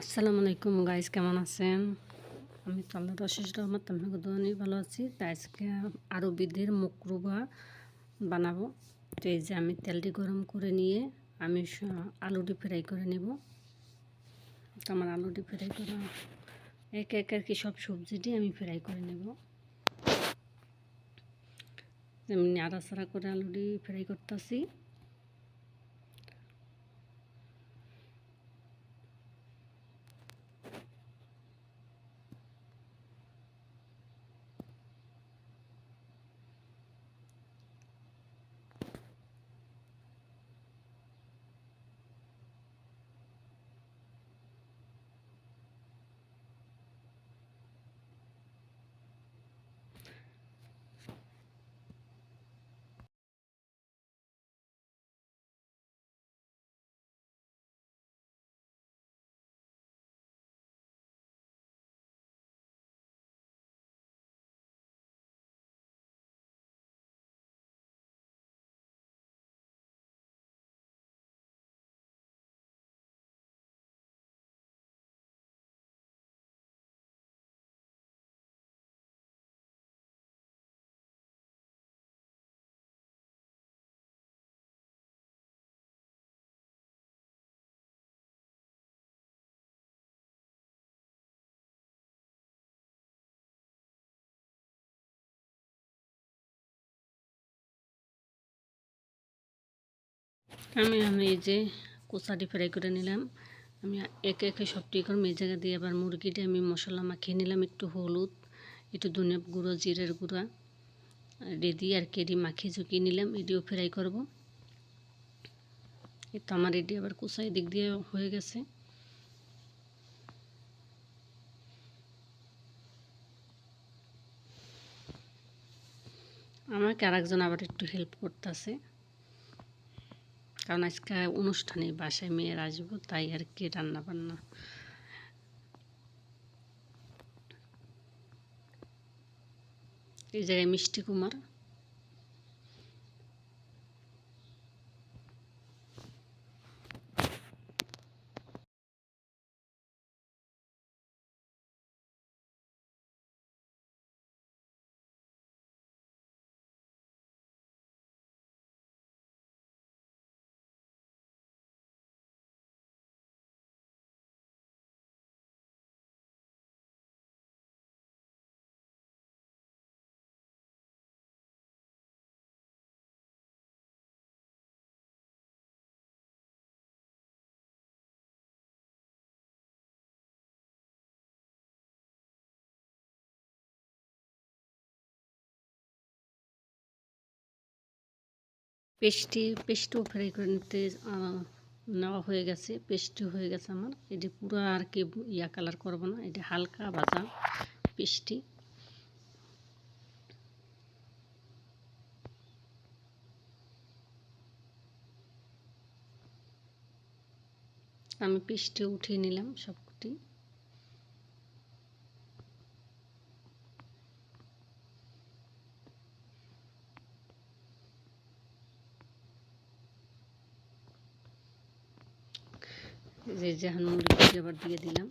আসসালামু আলাইকুম গাইজ কেমন আছেন? আমি তো আল্লাহর অশেষ রহমত আপনাকে দোয়ানি ভালো আছি। তাই আজকে আরবিদের মুকরুবা বানাবো। তো এই যে আমি তেলটি গরম করে নিয়ে আমি আলুটি ফ্রাই করে নেব। তো আমার আলুটি ফ্রাই করা এক এক আর কি সব সবজিটি আমি ফ্রাই করে নেব। এমনি আড়াচাড়া করে আলুটি ফ্রাই করতেছি। আমি আমি এই যে কোচাটি ফ্রাই করে নিলাম। আমি একে একে সবটি করে জায়গা দিয়ে আবার মুরগিটা আমি মশলা মাখিয়ে নিলাম একটু হলুদ, একটু ধনে গুঁড়ো, জিরের গুঁড়া, রেডি আর কেডি মাখিয়ে ঝুঁকিয়ে নিলাম, এটিও ফ্রাই করব। এই তো আমার এটি আবার কুচাই দিক দিয়ে হয়ে গেছে। আমাকে আরেকজন আবার একটু হেল্প করতেছে। কারণ আজকে অনুষ্ঠানে বাসায় মেয়ের আসব, তাই আর কি রান্না বান্না এই জায়গায় মিষ্টি কুমার। পেস্টটি পেস্টও ফ্রাই করে নিতে নেওয়া হয়ে গেছে পেস্টটি হয়ে গেছে আমার। এটি পুরো আর কি ইয়া কালার করব না, এটি হালকা ভাজা পেস্টটি। আমি পেস্টটি উঠিয়ে নিলাম সবকটি। যে জাহান মুরগি আবার দিয়ে দিলাম।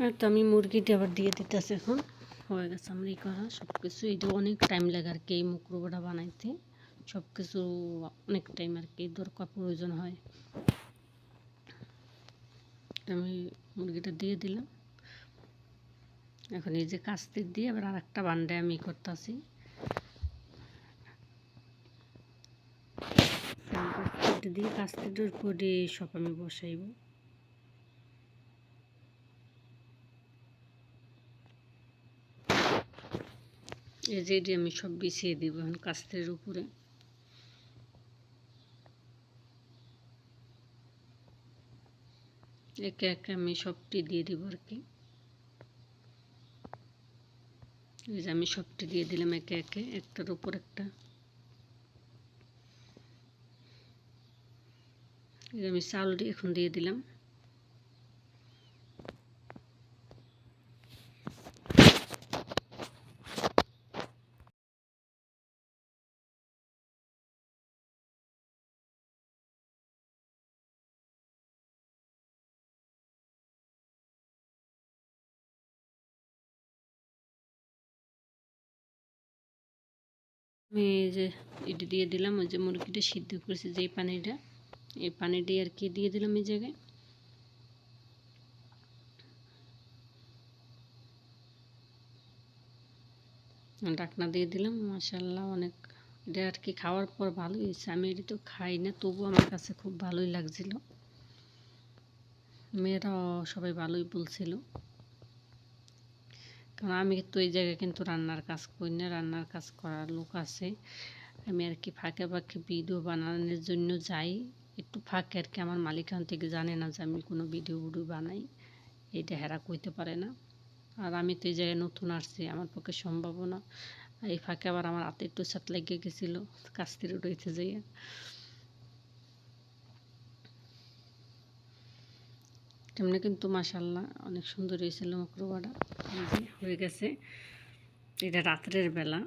আর তো আমি মুরগিটা আবার দিয়ে দিতেছি এখন। হয়ে গেছে আমার এই করা সব কিছু এটা অনেক টাইম লাগে আর কি এই মুখরোবাটা বানাইতে। সব কিছু অনেক টাইম আর কি দরকার, প্রয়োজন হয়। আমি মুরগিটা দিয়ে দিলাম। এখন এই যে কাস্তি দিয়ে আবার আর একটা বান্ডে আমি করতেছি। দিয়ে কাস্তিটার উপরে সব আমি বসাইব। এটি আমি সব বিছিয়ে দিব এখন কাস্তের উপরে। একে একে আমি সবটি দিয়ে দিব আর কি। এই যে আমি সবটি দিয়ে দিলাম একে একে, একটার উপর একটা। আমি চাউলটি এখন দিয়ে দিলাম। আমি এই যে এটি দিয়ে দিলাম, ওই যে মুরগিটা সিদ্ধ করেছি যে পানিটা, এই পানিটি আর কি দিয়ে দিলাম এই জায়গায়। ডাকনা দিয়ে দিলাম মাসাল্লাহ অনেক, এটা আর কি খাওয়ার পর ভালোই হয়েছে। আমি এটি তো খাই না, তবু আমার কাছে খুব ভালোই লাগছিল। মেয়েরাও সবাই ভালোই বলছিল। কারণ আমি তো এই জায়গায় কিন্তু রান্নার কাজ করি না, রান্নার কাজ করার লোক আছে। আমি আর কি ফাঁকে ফাঁকে ভিডিও বানানোর জন্য যাই। একটু ফাঁকে আর কি আমার মালিকান থেকে জানে না যে আমি কোনো ভিডিও ভিডিও বানাই। এটা হেরা কইতে পারে না। আর আমি তো এই জায়গায় নতুন আসছি, আমার পক্ষে সম্ভব না। এই ফাঁকে আবার আমার হাতে একটু ছাত লেগে গেছিল থেকে উঠেছে যাইয়া। তেমনি কিন্তু মাসাল্লাহ অনেক সুন্দর হয়েছিল মকরবাটা হয়ে গেছে। এটা রাত্রের বেলা।